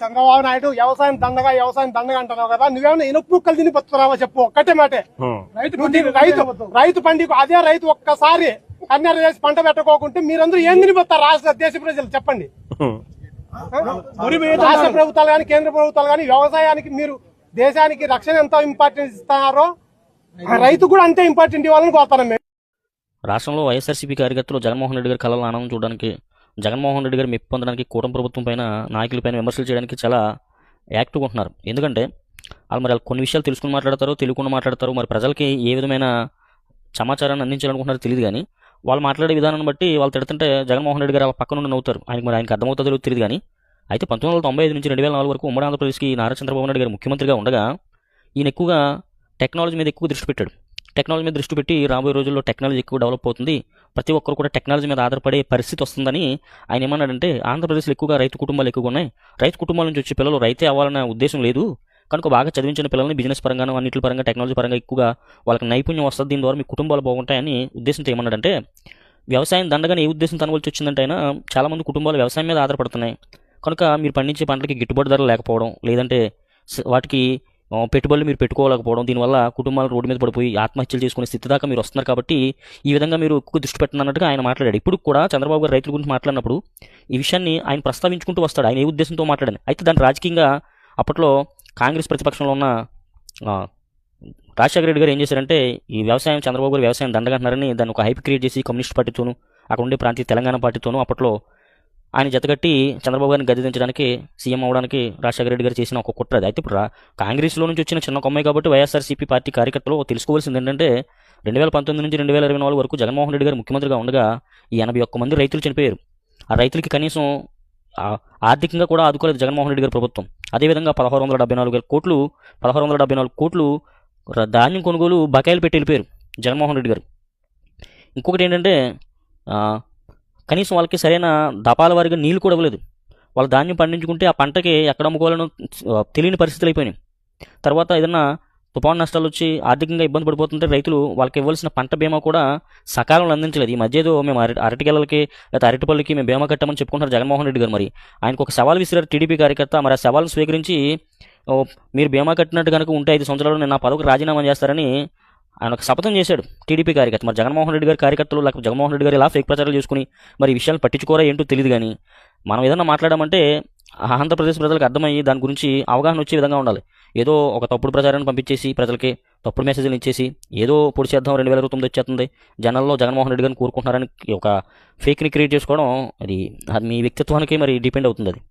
చంద్రబాబు నాయుడు వ్యవసాయం దండగా వ్యవసాయం దండగా అంటున్నావు కదా నువ్వేమైనా ఇనుపు ముక్కలు తిని బతుకురావా చెప్పు ఒక్కటే మాటే. రైతు పండి రైతు రైతు పండికు అదే రైతు ఒక్కసారి కన్నెర చేసి పంట పెట్టకోకుంటే మీరందరూ ఏం తినిపోతారు రాష్ట్ర దేశ ప్రజలు చెప్పండి. రాష్ట్ర ప్రభుత్వాలు కానీ కేంద్ర ప్రభుత్వాలు కానీ వ్యవసాయానికి మీరు దేశానికి రక్షణ ఎంత ఇంపార్టెన్స్ ఇస్తున్నారో రైతు కూడా అంతే ఇంపార్టెంట్ ఇవ్వాలని కోరుతున్నాం మేము. రాష్ట్రంలో వైఎస్ఆర్సీపీ కార్యకర్తలు జగన్మోహన్ రెడ్డి గారి కళలో ఆనందం చూడడానికి జగన్మోహన్ రెడ్డి గారు మెప్పు పొందడానికి కూటమి ప్రభుత్వం పైన నాయకులపైన విమర్శలు చేయడానికి చాలా యాక్టివ్గా ఉంటున్నారు. ఎందుకంటే వాళ్ళు మరి కొన్ని విషయాలు తెలుసుకుని మాట్లాడతారు తెలియకుండా మాట్లాడతారు మరి ప్రజలకి ఏ విధమైన సమాచారాన్ని అందించాలనుకుంటున్నారో తెలియదు కానీ వాళ్ళు మాట్లాడే విధానాన్ని బట్టి వాళ్ళు తిడుతుంటే జగన్మోహన్ రెడ్డి గారు వాళ్ళ పక్కన నుండి నవ్వుతారు. ఆయనకి మరి ఆయనకి అర్థమవుతుందో తెలియదు కానీ అయితే పంతొమ్మిది వందల తొంభై ఐదు నుంచి రెండు వేల నాలుగు వరకు ఉమ్మడి ఆంధ్రప్రదేశ్కి నారా చంద్రబాబు నాయుడు గారు ముఖ్యమంత్రిగా ఉండగా ఈయన ఎక్కువగా టెక్నాలజీ మీద ఎక్కువ దృష్టి పెట్టాడు. టెక్నాలజీ మీద దృష్టి పెట్టి రాబోయే రోజుల్లో టెక్నాలజీ ఎక్కువ డెవలప్ అవుతుంది. ప్రతి ఒక్కరు కూడా టెక్నాలజీ మీద ఆధారపడే పరిస్థితి వస్తుందని ఆయన ఏమన్నాడంటే ఆంధ్రప్రదేశ్లో ఎక్కువగా రైతు కుటుంబాలు ఎక్కువగా ఉన్నాయి. రైతు కుటుంబాల నుంచి వచ్చే పిల్లలు రైతే అవ్వాలనే ఉద్దేశం లేదు. కనుక బాగా చదివించిన పిల్లల్ని బిజినెస్ పరంగానో అన్నిటి పరంగా టెక్నాలజీ పరంగా ఎక్కువగా వాళ్ళకి నైపుణ్యం వస్తుంది. దీని ద్వారా మీ కుటుంబాలు బాగుంటాయని ఉద్దేశంతో ఏమన్నాడంటే వ్యవసాయం దండగానే ఏ ఉద్దేశం తనవలసి వచ్చిందంటే అయినా చాలామంది కుటుంబాలు వ్యవసాయం మీద ఆధారపడుతున్నాయి. కనుక మీరు పండించే పంటలకి గిట్టుబాటు ధర లేకపోవడం లేదంటే వాటికి పెట్టుబడులు మీరు పెట్టుకోలేకపోవడం దీనివల్ల కుటుంబాలు రోడ్డు మీద పడిపోయి ఆత్మహత్యలు చేసుకునే స్థితి దాకా మీరు వస్తున్నారు కాబట్టి ఈ విధంగా మీరు ఎక్కువ దృష్టి పెట్టినట్టుగా ఆయన మాట్లాడాడు. ఇప్పుడు కూడా చంద్రబాబు గారు రైతుల గురించి మాట్లాడినప్పుడు ఈ విషయాన్ని ఆయన ప్రస్తావించుకుంటూ వస్తాడు. ఆయన ఏ ఉద్దేశంతో మాట్లాడాను? అయితే దాని రాజకీయంగా అప్పట్లో కాంగ్రెస్ ప్రతిపక్షంలో ఉన్న రాజశేఖర రెడ్డి గారు ఏం చేశారంటే ఈ వ్యవసాయం చంద్రబాబు గారు వ్యవసాయం దండగంటున్నారని దాన్ని ఒక హైప్ క్రియేట్ చేసి కమ్యూనిస్ట్ పార్టీతోనూ అక్కడ ఉండే ప్రాంతీయ తెలంగాణ పార్టీతోనూ అప్పట్లో ఆయన జతకట్టి చంద్రబాబు గారిని గద్దె దించడానికి సీఎం అవడానికి రాజశేఖర రెడ్డి గారు చేసిన ఒక కుట్ర అది. అయితే ఇప్పుడు కాంగ్రెస్లో నుంచి వచ్చిన చిన్న కొమ్మాయి కాబట్టి వైఎస్ఆర్సీపీ పార్టీ కార్యకర్తలు తెలుసుకోవాల్సింది ఏంటంటే రెండు వేల పంతొమ్మిది నుంచి రెండు వేల ఇరవై నాలుగు వరకు జగన్మోహన్ రెడ్డి గారు ముఖ్యమంత్రిగా ఉండగా ఈ ఎనభై ఒక్క మంది రైతులు చనిపోయారు. ఆ రైతులకి కనీసం ఆర్థికంగా కూడా ఆదుకోలేదు జగన్మోహన్ రెడ్డి గారి ప్రభుత్వం. అదేవిధంగా పదహారు వందల డెబ్బై నాలుగు వేల కోట్లు పదహారు వందల డెబ్బై నాలుగు కోట్లు ధాన్యం కొనుగోలు బకాయిలు పెట్టి వెళ్ళిపోయారు జగన్మోహన్ రెడ్డి గారు. ఇంకొకటి ఏంటంటే కనీసం వాళ్ళకి సరైన దపాల వారిగా నీళ్ళు కూడా ఇవ్వలేదు. వాళ్ళు ధాన్యం పండించుకుంటే ఆ పంటకి ఎక్కడ అమ్ముకోవాలనో తెలియని పరిస్థితులు అయిపోయినాయి. తర్వాత ఏదన్నా తుఫాను నష్టాలు వచ్చి ఆర్థికంగా ఇబ్బంది పడిపోతుంటే రైతులు వాళ్ళకి ఇవ్వాల్సిన పంట బీమా కూడా సకాలంలో అందించలేదు. ఈ మధ్య ఏదో మేము అరటి అరటికెళ్ళకి లేదా అరటిపల్లికి మేము బీమా కట్టామని చెప్పుకుంటారు జగన్మోహన్ రెడ్డి గారు మరి. ఆయనకు ఒక సవాల్ విసిరారు టీడీపీ కార్యకర్త. మరి ఆ సవాల్ని స్వీకరించి మీరు బీమా కట్టినట్టు కనుక ఉంటే ఐదు సంవత్సరాలు నేను నా పదవికి రాజీనామా చేస్తారని ఆయన ఒక శపథం చేశాడు. టీడీపీ కార్యకర్త. మరి జగన్మోహన్ రెడ్డి గారి కార్యకర్తలు లేకపోతే జగన్మోహన్ రెడ్డి గారు ఇలా ఫేక్ ప్రచారాలు చేసుకుని మరి ఈ విషయాలు పట్టించుకోరా ఏంటో తెలియదు కానీ మనం ఏదన్నా మాట్లాడమంటే ఆంధ్రప్రదేశ్ ప్రజలకు అర్థమయ్యి దాని గురించి అవగాహన వచ్చే విధంగా ఉండాలి. ఏదో ఒక తప్పుడు ప్రచారాన్ని పంపించేసి ప్రజలకి తప్పుడు మెసేజ్లు ఇచ్చేసి ఏదో పొడి చేద్దాం రెండు వేల ఇరవై తొమ్మిది వచ్చేస్తుంది. జనాల్లో జగన్మోహన్ రెడ్డి గారిని కోరుకుంటున్నారని ఒక ఫేక్ని క్రియేట్ చేసుకోవడం అది అది మీ వ్యక్తిత్వానికి మరి డిపెండ్ అవుతుంది అది.